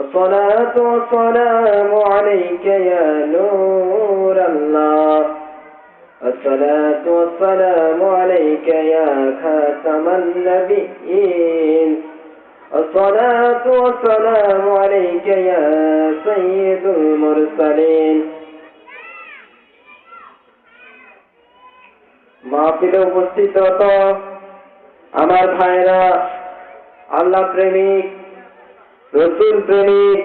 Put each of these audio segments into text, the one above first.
الصلاة والسلام عليك يا نور الله الصلاة والسلام عليك يا خاتم النبيين الصلاة والسلام عليك يا سيد المرسلين মাহফিলে উপস্থিত হত আমার ভাইরা আল্লাহ প্রেমিক রসুল প্রেমিক,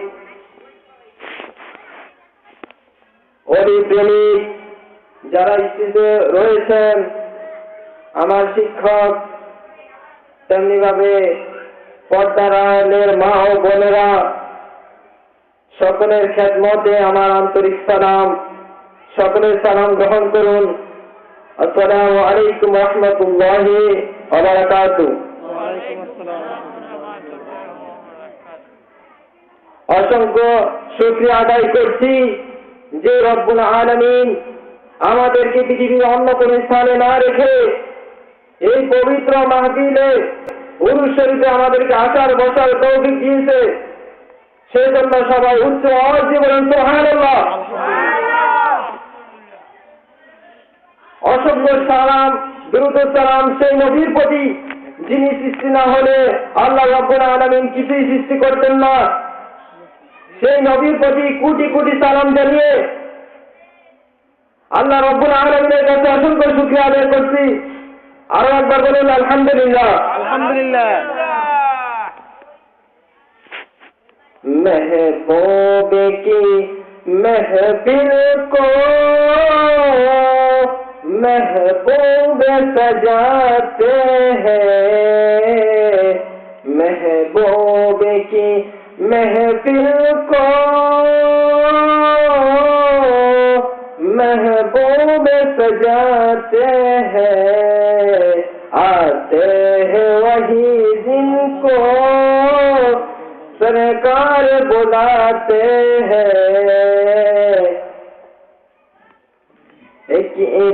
অলি প্রেমিক যারা স্থিতিতে রয়েছেন, আমার শিক্ষক তেমনি ভাবে পর্দার আয়নের মা ও বোনেরা, সকলের খেদমতে আমার আন্তরিক সালাম। সকলের সালাম গ্রহণ করুন। আসসালামু আলাইকুম রহমতুল্লাহি অসংখ্য শুক্রিয়া আদায় করছি যে রব্বুল আলমিন আমাদেরকে পৃথিবীর অন্য কোন স্থানে না রেখে এই পবিত্র মাহফিলে পুরুষ শরীফে আমাদেরকে আসার বসার তৌফিক দিয়েছে। সেই জন্য সবাই উচ্চ বলেন, সুবহানাল্লাহ। অসংখ্য সালাম, দ্রুত সালাম সেই নবীর প্রতি যিনি সৃষ্টি না হলে আল্লাহ রব্বুল আলমিন কিছুই সৃষ্টি করতেন না। সেই নবীর প্রতি কোটি কোটি সালাম জানিয়ে আল্লাহ রব্বুল আলমিনের কাছে অসংখ্য শুক্রিয়া আদায় করছি আরো একবার বলুন আলহামদুলিল্লাহ আলহামদুলিল্লাহ महबूब की महफिल को महबूब सजाते हैं महफिल को महबूब सजाते हैं आते हैं वही दिन को सरकार बुलाते हैं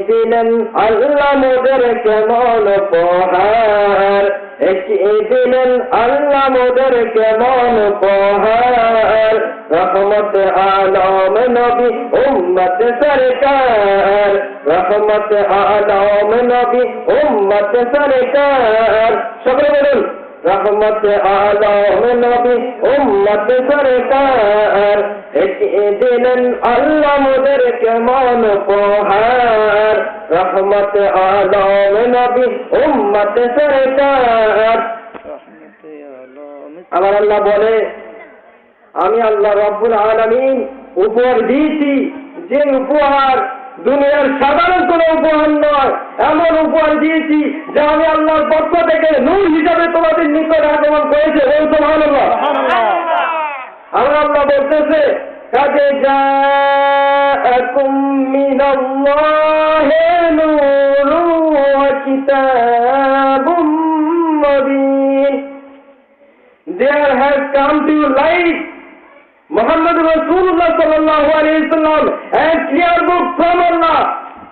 দিলেন আল্লাহ মোদের কেমন উপহার একটি দিলেন আল্লাহ মোদের কেমন উপহার। রহমত আলম নবী উম্মত সরকার। রহমত আলম নবী উম্মত সরকার। সকলে বলুন, রহমত আলম নবী উম্মত সরকার। দিলেন আল্লাহ মোদের কেমন উপহার। রহমত আলম নবী উম্মত সরকার। আমার আল্লাহ বলে আমি আল্লাহ রব্বুল আলমিন উপহার দিয়েছি। যে উপহার দুনিয়ার সাধারণ কোন উপহার নয় এমন উপহার দিয়েছি যা আমি আল্লাহর পক্ষ থেকে নূর হিসাবে তোমাদের নিকট আগমন করেছে। ওই ভালো আল্লাহ বলতেছে কাজে جاءكم من الله نور وكتاب مبين There has come to you light Muhammad Rasulullah sallallahu alayhi wasallam and clear book from Allah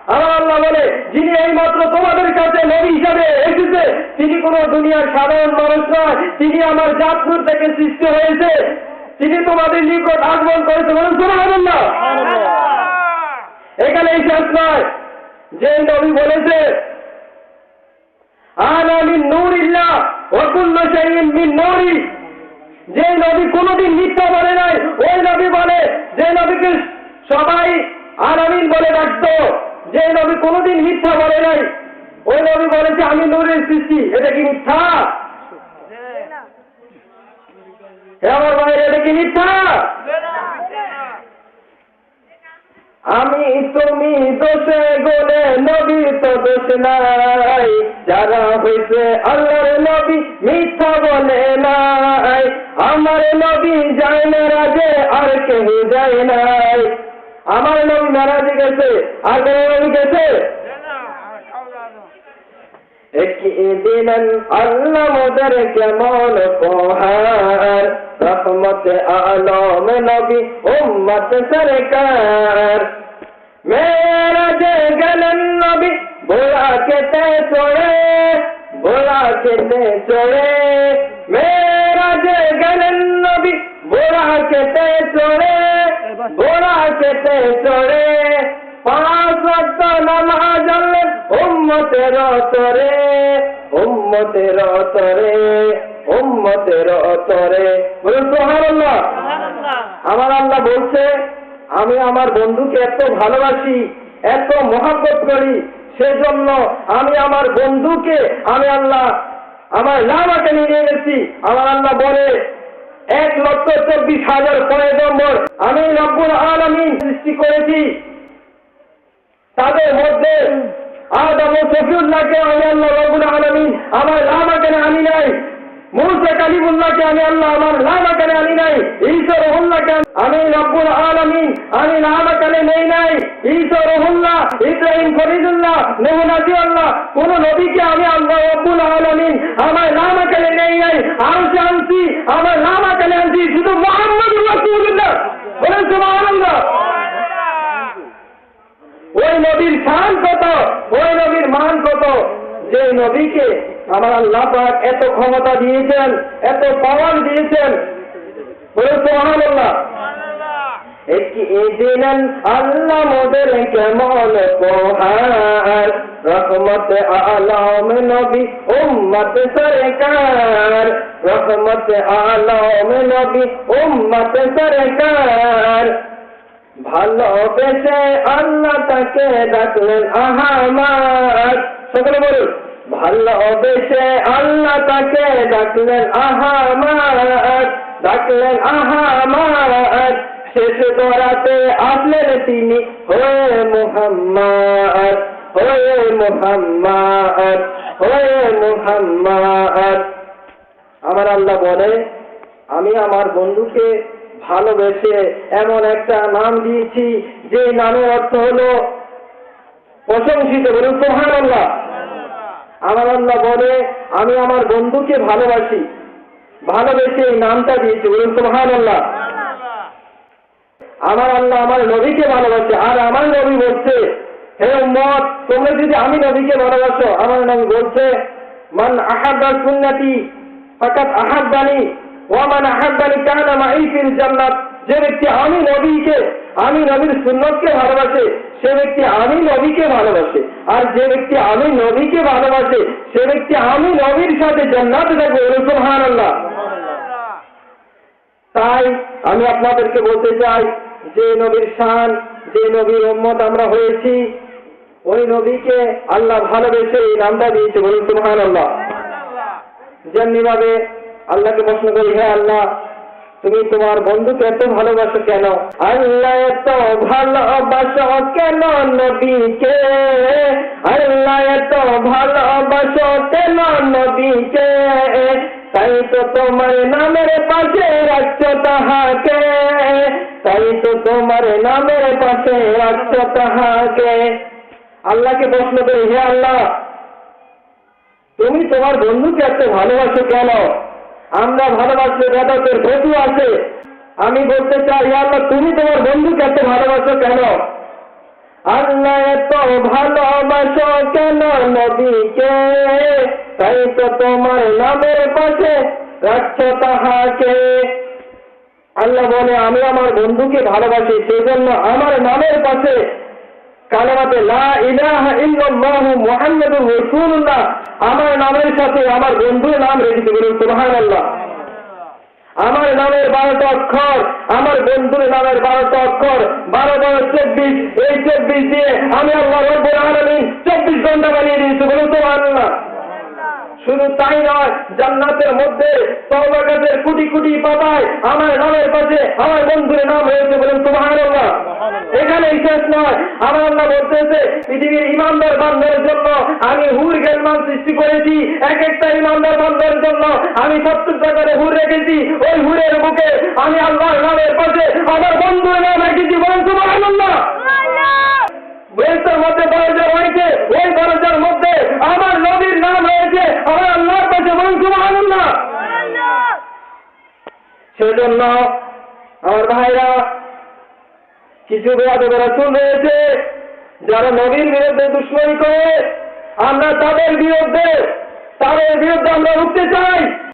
আমার আল্লাহ বলে যিনি এই মাত্র তোমাদের কাছে নবী হিসাবে এসেছে তিনি কোন দুনিয়ার সাধারণ মানুষ নয় তিনি আমার জাতপুর থেকে সৃষ্টি হয়েছে তিনি তোমাদের নিকট আগমন করেছে বলেন শোনা না এখানে এই শেষ নয়। যে নবী বলেছে, আনা মিন নূরিল্লাহ ওয়া কুল্লু শাইইন মিন নূরি। যে নবী কোনোদিন মিথ্যা বলে নাই। ওই নবী বলে, যে নবীকে সবাই আলামিন বলে ডাকত। যে নবী কোনোদিন মিথ্যা বলে নাই। ওই নবী বলেছে, আমি নূরের সৃষ্টি, এটা কি মিথ্যা হে আমার এটা কি মিথ্যা? আমি তুমি দোষে গোলে নবী তো দোষ নাই। যারা হয়েছে আল্লাহর নবী, মিথ্যা বলে নাই। আমার নবী যায় না রাজে আর কেউ যায় নাই। আমার নবী মেরাজে গেছে, আর কোন নবী গেছে? একদিন আল্লাহ মোদের কেমন পোহার রহমত আলম নবী উম্মত সরকার। মেরাজে গেলেন নবী বোলা কেতে চড়ে বোলা কেতে চড়ে। মেরাজে গেলেন নবী বোলা কেতে চড়ে বোলা কেতে চড়ে। পাঁচ আনলেন উম্মতের তরে উম্মতের তরে উম্মতের তরে বলুন সুবহানাল্লাহ। আমার আল্লাহ বলছে আমি আমার বন্ধুকে এত ভালোবাসি এত মহাব্বত করি সেজন্য আমি আমার বন্ধুকে আমি আল্লাহ আমার লামাকে নিয়ে গেছি। আমার আল্লাহ বলে এক লক্ষ চব্বিশ হাজার পয়গম্বর আমি রব্বুল আলামিন সৃষ্টি করেছি। তাদের মধ্যে আদম ও সফিউল্লাহকে আমি আল্লাহ রব্বুল আলামিন আমার লামাকে আনি নাই। মুসা কালিমুল্লাহকে আমি আল্লাহ আমার লামাকানে আনি নাই। ঈশ্বর রহুল্লাহকে আমি রব্বুল আলামিন আমি লামাকানে নেই নাই। ঈশ্বর রহুল্লাহ ইব্রাহিম ফরিদুল্লাহ নূহ নাজিউল্লাহ কোন নবীকে আমি আল্লাহ রব্বুল আলামিন আমার লামাকানে নেই নাই। আনছি আনছি আমার লামাকানে আনছি শুধু মোহাম্মদ রাসূলুল্লাহ। বলেন সুবহানাল্লাহ। ওই নবীর শান কত ওই নবীর মান কত যে নবীকে আমার আল্লাহ পাক এত ক্ষমতা দিয়েছেন এত পাওয়ার দিয়েছেন। বলে সুবহানাল্লাহ। দিন আল্লাহ মোদের কেমন পোহার রহমত আলম নবী উম্মত সরকার। রহমত আলম নবী উম্মত সরকার। ভালোবেসে আল্লাহ তাকে ডাকলেন আহামার সকলে বলুন ভালোবেসে আল্লাহ তাকে ডাকলেন আহামার ডাকলেন আহামার শেষ দরাতে আসলেন তিনি, হয়ে মুহাম্মদ হয়ে মুহাম্মদ হয়ে মুহাম্মদ। আমার আল্লাহ বলে, আমি আমার বন্ধুকে ভালোবেসে এমন একটা নাম দিয়েছি, যে নামের অর্থ হলো প্রশংসিত বলুন সোহান আল্লাহ আমার আল্লাহ বলে, আমি আমার বন্ধুকে ভালোবাসি, ভালোবেসে এই নামটা দিয়েছি, বলুন সোহান আল্লাহ আমার আল্লাহ আমার নবীকে ভালোবাসে, আর আমার নবী বলছে, হে মত তোমরা যদি আমি নবীকে ভালোবাসো, আমার নবী বলছে, মান আহাব্বা সুন্নতি ফাকাত আহাব্বানি ওয়ামান আহাব্বানি কানা মাই জান্নাত। যে ব্যক্তি আমি নবীকে, আমি নবীর সুন্নতকে ভালোবাসে, সে ব্যক্তি আমি নবীকে ভালোবাসে। আর যে ব্যক্তি আমি নবীকে ভালোবাসে, সে ব্যক্তি আমি নবীর সাথে জান্নাতে থাকবে সুবহানাল্লাহ। তাই আমি আপনাদেরকে বলতে চাই, যে নবীর শান, যে নবীর উম্মত আমরা হয়েছি, ওই নবীকে আল্লাহ ভালোবেসে এই নামটা দিয়েছে বলুন সুবহান আল্লাহ যেমনি ভাবে আল্লাহকে প্রশ্ন করি, হে আল্লাহ, তুমি তোমার বন্ধুকে এত ভালোবাসো কেন? আল্লাহ এত ভালোবাসো কেন নবীকে? আল্লাহ এত ভালোবাসো কেন নবীকে? তাই তো তোমার নামের পাশে রাখছো তাহাকে। তাই তো তোমার নামের পাশে রাখছো তাহাকে। আল্লাহকে প্রশ্ন করি, হে আল্লাহ, তুমি তোমার বন্ধুকে এত ভালোবাসো কেন? আমরা ভালোবাসলে বেদাতের বধু আছে। আমি বলতে চাই আল্লাহ, তুমি তোমার বন্ধুকে এত ভালোবাসো কেন? আল্লাহ, এত ভালোবাসো কেন নবীকে? তাই তো তোমার নামের পাশে রাখছো তাহাকে। আল্লাহ বলে, আমি আমার বন্ধুকে ভালোবাসি সেই জন্য আমার নামের পাশে কালেমাতে লা ইলাহা ইল্লাল্লাহু মুহাম্মাদুর রাসূলুল্লাহ। আমার নামের সাথে আমার বন্ধুর নাম রেখেছি বলুন সুবহানাল্লাহ। আমার নামের বারোটা অক্ষর, আমার বন্ধুর নামের বারোটা অক্ষর, বারো বারো চব্বিশ, এই চব্বিশ দিয়ে আমি আল্লাহ রব্বুল আলামিন চব্বিশ ঘণ্টা বানিয়ে দিয়েছি, বলুন সুবহানাল্লাহ। শুধু তাই নয়, জান্নাতের মধ্যে তওবা গাছের কোটি কোটি পাতায় আমার নামের পাশে আমার বন্ধুর নাম হয়েছে বলুন সুবহানাল্লাহ। শেষ নয়। আমার আল্লাহ বলতেছে পৃথিবীর ইমানদার বান্ধবের জন্য আমি হুর গেলমান সৃষ্টি করেছি। এক একটা ইমানদার বান্ধবের জন্য আমি সত্তরটা করে হুর রেখেছি। ওই হুরের বুকে আমি আল্লাহর নামের পাশে আমার বন্ধুর নাম রেখেছি বলেন সুবহানাল্লাহ। বেলটার মধ্যে দরজা রয়েছে ওই দরজার মধ্যে আমার নবীর নাম রয়েছে আমার আল্লাহর কাছে বলুন সুবহানাল্লাহ। সেজন্য আমার ভাইরা কিছু বেয়াদব রাসুল রয়েছে, যারা নবীর বিরুদ্ধে দুশ্মনী করে, আমরা তাদের বিরুদ্ধে তাদের বিরুদ্ধে আমরা উঠতে চাই।